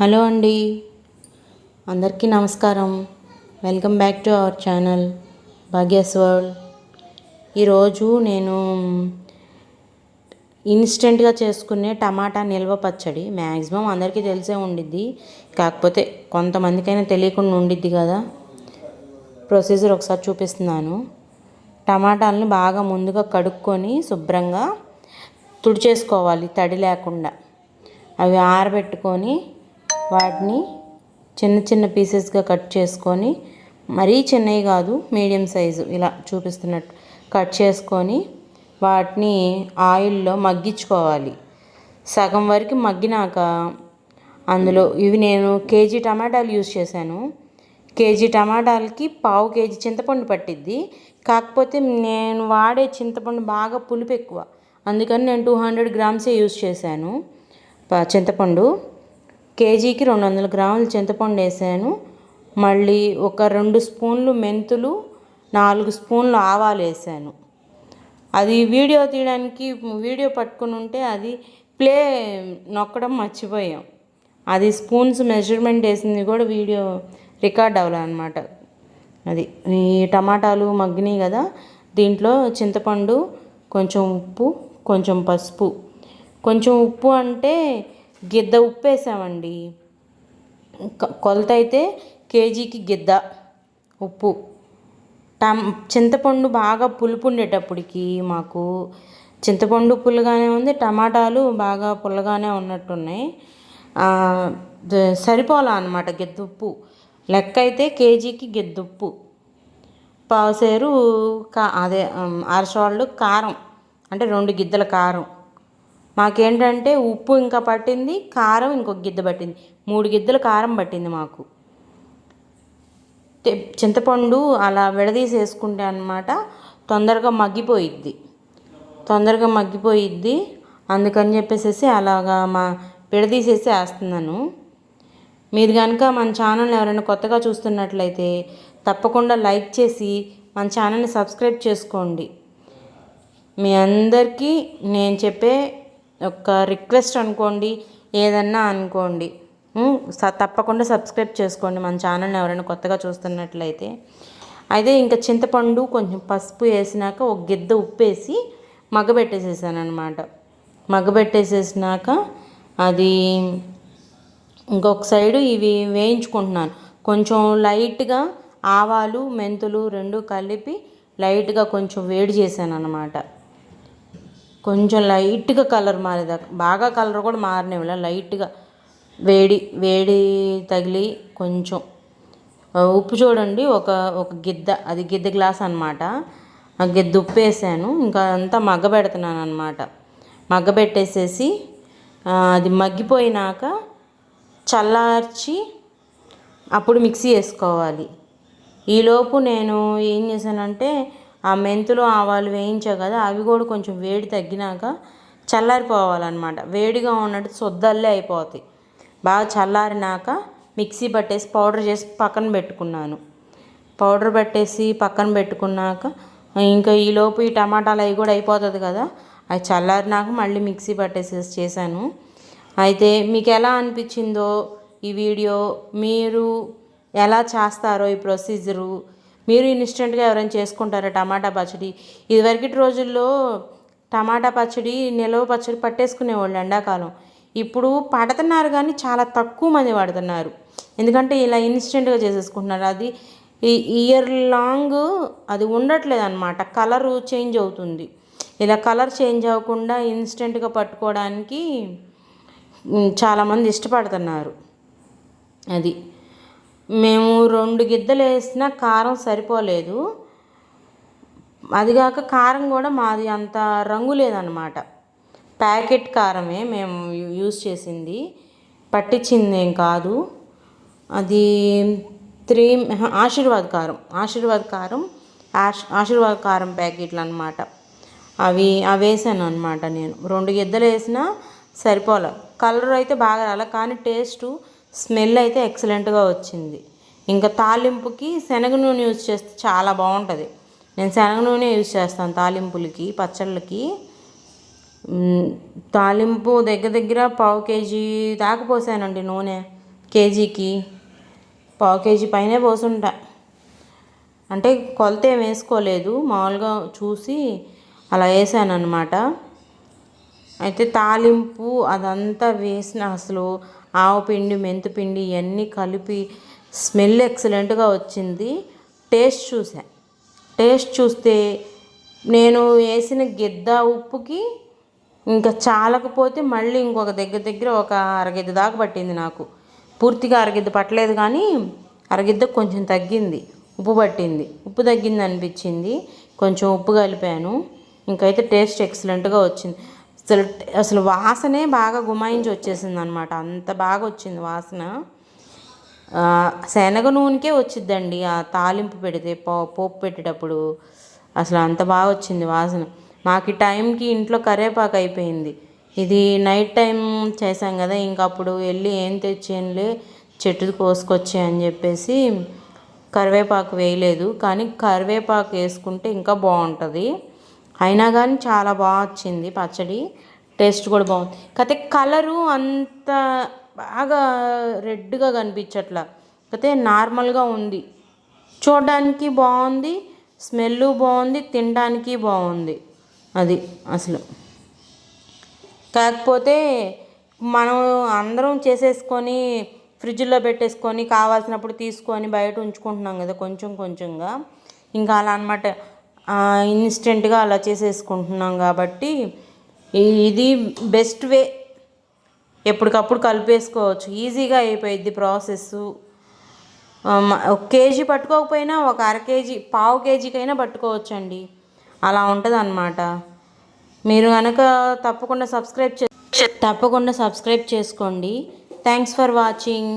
Hello అండి. అందరికీ నమస్కారం. Welcome back to our channel Bhagya's world. ఈరోజు నేను ఇన్స్టెంట్గా చేసుకునే టమాటా నిల్వ పచ్చడి మ్యాక్సిమం అందరికీ తెలిసే ఉండిద్ది. కాకపోతే కొంతమందికైనా తెలియకుండా ఉండిద్ది కదా. ప్రొసీజర్ ఒకసారి చూపిస్తున్నాను. టమాటాలని బాగా ముందుగా కడుక్కొని శుభ్రంగా తుడిచేసుకోవాలి తడి లేకుండా. అవి ఆరబెట్టుకొని వాటిని చిన్న చిన్న పీసెస్గా కట్ చేసుకొని మరీ చిన్నవి కాదు మీడియం సైజు ఇలా చూపిస్తున్నట్టు కట్ చేసుకొని వాటిని ఆయిల్లో మగ్గించుకోవాలి. సగం వరకు మగ్గినాక అందులో ఇవి నేను కేజీ టమాటాలు యూజ్ చేశాను. కేజీ టమాటాలకి పావు కేజీ చింతపండు పట్టిద్ది. కాకపోతే నేను వాడే చింతపండు బాగా పులుపు ఎక్కువ. అందుకని నేను టూ హండ్రెడ్ గ్రామ్సే యూజ్ చేశాను. చింతపండు కేజీకి రెండు వందల గ్రాములు చింతపండు వేసాను. మళ్ళీ ఒక రెండు స్పూన్లు మెంతులు నాలుగు స్పూన్లు ఆవాలు వేసాను. అది వీడియో తీయడానికి వీడియో పట్టుకుని ఉంటే అది ప్లే నొక్కడం మర్చిపోయాం. అది స్పూన్స్ మెజర్మెంట్ వేసింది కూడా వీడియో రికార్డ్ అవ్వాలన్నమాట. అది ఈ టమాటాలు మగ్గినాయి కదా దీంట్లో చింతపండు కొంచెం ఉప్పు కొంచెం పసుపు. కొంచెం ఉప్పు అంటే గిద్ద ఉప్పేసామండి. కొలత అయితే కేజీకి గిద్ద ఉప్పు. టమ్ చింతపండు బాగా పులుపు ఉండేటప్పటికి మాకు చింతపండు పుల్లగానే ఉంది టమాటాలు బాగా పుల్లగానే ఉన్నట్టున్నాయి. సరిపోలా అనమాట గిద్దుప్పు లెక్క అయితే కేజీకి గిద్దుప్పు పావుసేరు కా అదే ఉమ్, అరసోళ్ళు కారం అంటే రెండు గిద్దల కారం. మాకేంటంటే ఉప్పు ఇంకా పట్టింది కారం ఇంకొక గిద్ద పట్టింది. మూడు గిద్దలు కారం పట్టింది మాకు. చింతపండు అలా విడదీసేసుకుంటే అన్నమాట తొందరగా మగ్గిపోయిద్ది. తొందరగా మగ్గిపోయిద్ది. అందుకని చెప్పేసి అలాగా మా విడదీసేసి వేస్తున్నాను. మీరు కనుక మన ఛానల్ ఎవరైనా కొత్తగా చూస్తున్నట్లయితే తప్పకుండా లైక్ చేసి మన ఛానల్ని సబ్స్క్రైబ్ చేసుకోండి. మీ అందరికీ నేను చెప్పే ఒక రిక్వెస్ట్ అనుకోండి ఏదన్నా అనుకోండి స- తప్పకుండా సబ్స్క్రైబ్ చేసుకోండి మన ఛానల్ని ఎవరైనా కొత్తగా చూస్తున్నట్లయితే. అయితే ఇంకా చింతపండు కొంచెం పసుపు వేసినాక ఒక గిద్ద ఉప్పు వేసి మగ్గబెట్టేసేసాను అనమాట మగ్గబెట్టేసేసినాక అది ఇంకొక సైడు ఇవి వేయించుకుంటున్నాను. కొంచెం లైట్గా ఆవాలు మెంతులు రెండు కలిపి లైట్గా కొంచెం వేడి చేశాను అనమాట కొంచెం లైట్గా కలర్ మారేదాకా బాగా కలర్ కూడా మారనివ్వలే లైట్గా. వేడి వేడి తగిలి కొంచెం. ఉప్పు చూడండి ఒక ఒక గిద్ద అది గిద్ద గ్లాస్ అనమాట ఆ గిద్ద ఉప్పు వేసాను ఇంకా అంతా మగ్గబెడుతున్నాను అనమాట మగ్గబెట్టేసేసి పెట్టేసేసి అది మగ్గిపోయినాక చల్లార్చి అప్పుడు మిక్సీ వేసుకోవాలి. ఈలోపు నేను ఏం చేశానంటే ఆ మెంతులు ఆవాలు వేయించా కదా అవి కూడా కొంచెం వేడి తగ్గినాక చల్లారిపోవాలన్నమాట. వేడిగా ఉన్నట్టు సొద్దల్లే అయిపోతాయి. బాగా చల్లారినాక మిక్సీ పట్టేసి పౌడర్ చేసి పక్కన పెట్టుకున్నాను. పౌడర్ పెట్టేసి పక్కన పెట్టుకున్నాక ఇంకా ఈలోపు ఈ టమాటాలు అవి కూడా అయిపోతుంది కదా అవి చల్లారినాక మళ్ళీ మిక్సీ పట్టేసేసి చేశాను. అయితే మీకు ఎలా అనిపించిందో ఈ వీడియో? మీరు ఎలా చేస్తారో ఈ ప్రొసీజరు? మీరు ఇన్స్టెంట్గా ఎవరైనా చేసుకుంటారా టమాటా పచ్చడి? ఇదివరకటి రోజుల్లో టమాటా పచ్చడి నిలవ పచ్చడి పట్టేసుకునేవాళ్ళు ఎండాకాలం. ఇప్పుడు పడుతున్నారు కానీ చాలా తక్కువ మంది పడుతున్నారు. ఎందుకంటే ఇలా ఇన్స్టెంట్గా చేసేసుకుంటున్నారు. అది ఈ ఇయర్ లాంగ్ అది ఉండట్లేదు అనమాట కలరు చేంజ్ అవుతుంది. ఇలా కలర్ చేంజ్ అవ్వకుండా ఇన్స్టెంట్గా పట్టుకోవడానికి చాలామంది ఇష్టపడుతున్నారు. అది మేము రెండు గిద్దలు వేసినా కారం సరిపోలేదు. అదిగాక కారం కూడా మాది అంత రంగు లేదనమాట ప్యాకెట్ కారమే మేము యూజ్ యూస్ చేసింది. పట్టించింది ఏం కాదు. అది త్రీ ఆశీర్వాద్ కారం ఆశీర్వాద్ కారం ఆశ్ ఆశీర్వాద్ కారం ప్యాకెట్లు అనమాట అవి అవి వేసాను అనమాట నేను. రెండు గిద్దలు వేసినా సరిపోలే. కలర్ అయితే బాగా రాలే కానీ టేస్ట్ స్మెల్ అయితే ఎక్సలెంట్గా వచ్చింది. ఇంకా తాలింపుకి శనగ నూనె యూజ్ చేస్తే చాలా బాగుంటుంది. నేను శనగ నూనె యూజ్ చేస్తాను తాలింపులకి పచ్చళ్ళకి. తాలింపు దగ్గర దగ్గర పావు కేజీ దాకా పోసానండి నూనె. కేజీకి పావు కేజీ పైనే పోసుంటా. అంటే కొలత ఏం వేసుకోలేదు. మామూలుగా చూసి అలా వేసాను అనమాట అయితే తాలింపు అదంతా వేసిన అసలు ఆవు పిండి మెంతిపిండి ఇవన్నీ కలిపి స్మెల్ ఎక్సలెంట్గా వచ్చింది. టేస్ట్ చూసా. టేస్ట్ చూస్తే నేను వేసిన గిద్ద ఉప్పుకి ఇంకా చాలకపోతే మళ్ళీ ఇంకొక దగ్గర దగ్గర ఒక అరగిద్ద దాకా పట్టింది నాకు. పూర్తిగా అరగిద్ద పట్టలేదు కానీ అరగిద్ద కొంచెం తగ్గింది. ఉప్పు పట్టింది. ఉప్పు తగ్గింది అనిపించింది. కొంచెం ఉప్పు కలిపాను. ఇంకైతే టేస్ట్ ఎక్సలెంట్గా వచ్చింది. అసలు అసలు వాసనే బాగా గుమాయించి వచ్చేసింది అనమాట అంత బాగా వచ్చింది వాసన. శనగ నూనెకే వచ్చిద్దండి ఆ తాలింపు పెడితే పో పోపు పెట్టేటప్పుడు. అసలు అంత బాగా వచ్చింది వాసన. మాకు ఈ టైంకి ఇంట్లో కరివేపాకు అయిపోయింది. ఇది నైట్ టైం చేసాం కదా ఇంక అప్పుడు వెళ్ళి ఏం తెచ్చేయంలే చెట్టు కోసుకొచ్చే అని చెప్పేసి కరివేపాకు వేయలేదు. కానీ కరివేపాకు వేసుకుంటే ఇంకా బాగుంటుంది. అయినా కానీ చాలా బాగా వచ్చింది పచ్చడి. టేస్ట్ కూడా బాగుంది. కాకపోతే కలరు అంత బాగా రెడ్గా కనిపించట్లా. కాకపోతే నార్మల్గా ఉంది. చూడడానికి బాగుంది స్మెల్ బాగుంది తినడానికి బాగుంది. అది అసలు. కాకపోతే మనం అందరం చేసేసుకొని ఫ్రిడ్జ్లో పెట్టేసుకొని కావాల్సినప్పుడు తీసుకొని బయట ఉంచుకుంటున్నాం కదా కొంచెం కొంచెంగా. ఇంకా అలా అనమాట ఇన్స్టెంట్గా అలా చేసేసుకుంటున్నాం కాబట్టి ఇది బెస్ట్ వే ఎప్పటికప్పుడు కలిపేసుకోవచ్చు. ఈజీగా అయిపోయింది ప్రాసెస్ ఒక కేజీ పట్టుకోకపోయినా ఒక అర కేజీ పావు కేజీకైనా పట్టుకోవచ్చండి. అలా ఉంటుంది అనమాట మీరు కనుక తప్పకుండా సబ్స్క్రైబ్ చే తప్పకుండా సబ్స్క్రైబ్ చేసుకోండి. Thanks for watching